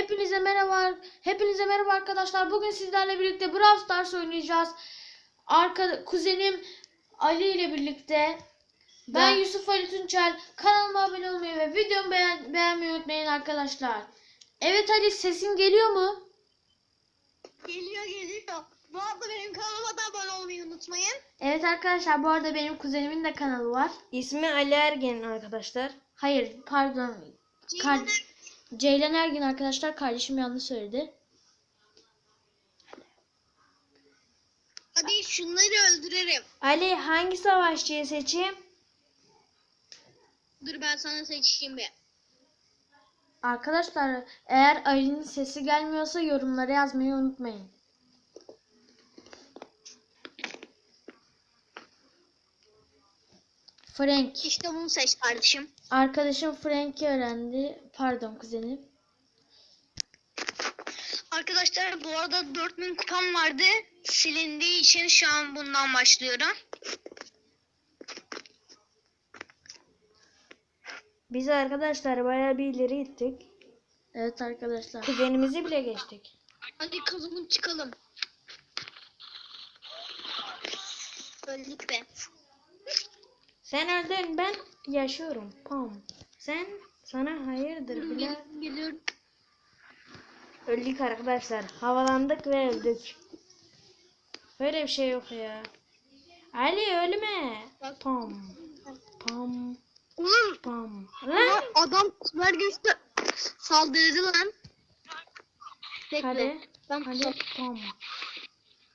Hepinize merhaba. Hepinize merhaba arkadaşlar. Bugün sizlerle birlikte Brawl Stars oynayacağız. Arka kuzenim Ali ile birlikte ben Ben- Yusuf Ali Tunçel. Kanalıma abone olmayı ve videomu beğen- beğenmeyi unutmayın arkadaşlar. Evet Ali sesin geliyor mu? Geliyor geliyor. Bu arada benim kanalıma da abone olmayı unutmayın. Evet arkadaşlar bu arada benim kuzenimin de kanalı var. İsmi Ali Ergen arkadaşlar. Hayır pardon. Kar- Ceylan Ergin arkadaşlar kardeşim yanlış söyledi. Hadi şunları öldürelim. Ali hangi savaşçıyı seçeyim? Dur ben sana seçeyim bir. Arkadaşlar eğer Ali'nin sesi gelmiyorsa yorumlara yazmayı unutmayın. Frank. İşte bunu seç kardeşim. Arkadaşım Frank'i öğrendi. Pardon kuzenim. Arkadaşlar bu arada 4000 kupam vardı. Silindiği için şu an bundan başlıyorum. Biz arkadaşlar bayağı bir ileri gittik. Evet arkadaşlar. Kuzenimizi bile geçtik. Hadi kazımın çıkalım. Öldük be. Sen öldün ben yaşıyorum. Pam. Sen sana hayırdır bile. Geliyorum. Öldük arkadaşlar. Havalandık ve öldük. Böyle bir şey yok ya. Ali ölme. Pam. Pam. Oğlum Pam. Lan. adam süper güçlü saldırdı lan. Bekle. Hadi. Ben Hadi. Pam.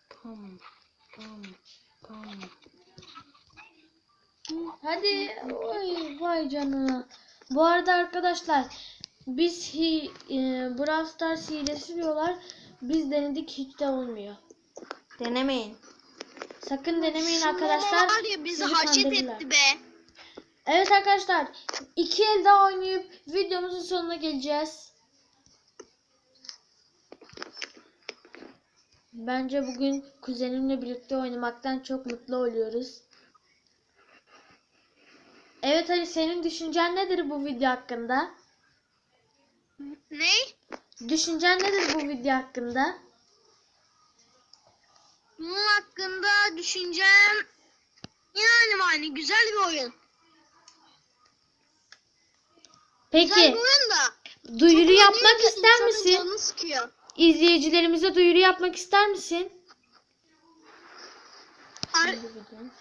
Pam. Pam. Hadi. Oy vay canına. Bu arada arkadaşlar biz hi, e, Brawl Stars hilesi diyorlar. Biz denedik hiç de olmuyor. Denemeyin. Sakın denemeyin Şu arkadaşlar. var ya bizi Sizi haşet kandırırlar. etti be. Evet arkadaşlar iki el daha oynayıp videomuzun sonuna geleceğiz. Bence bugün kuzenimle birlikte oynamaktan çok mutlu oluyoruz. Evet Ali senin düşüncen nedir bu video hakkında? Ne? Düşüncen nedir bu video hakkında? Bunun hakkında düşüncem yani hani güzel bir oyun. Güzel Peki bir oyun da. duyuru çok yapmak ister misin? İzleyicilerimize duyuru yapmak ister misin? Ar-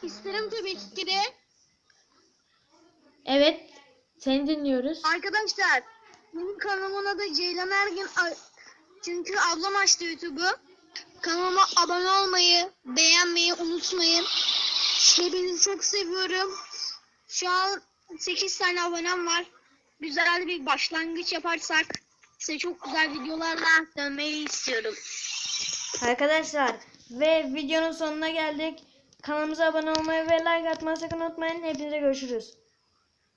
İsterim tabii ki de. Evet seni dinliyoruz. Arkadaşlar benim kanalımın adı Ceylan Ergin. Çünkü ablam açtı YouTube'u. Kanalıma abone olmayı, beğenmeyi unutmayın. Hepinizi çok seviyorum. Şu an 8 tane abonem var. Güzel bir başlangıç yaparsak size çok güzel videolarla dönmeyi istiyorum. Arkadaşlar ve videonun sonuna geldik. Kanalımıza abone olmayı ve like atmayı sakın unutmayın. Hepinize görüşürüz.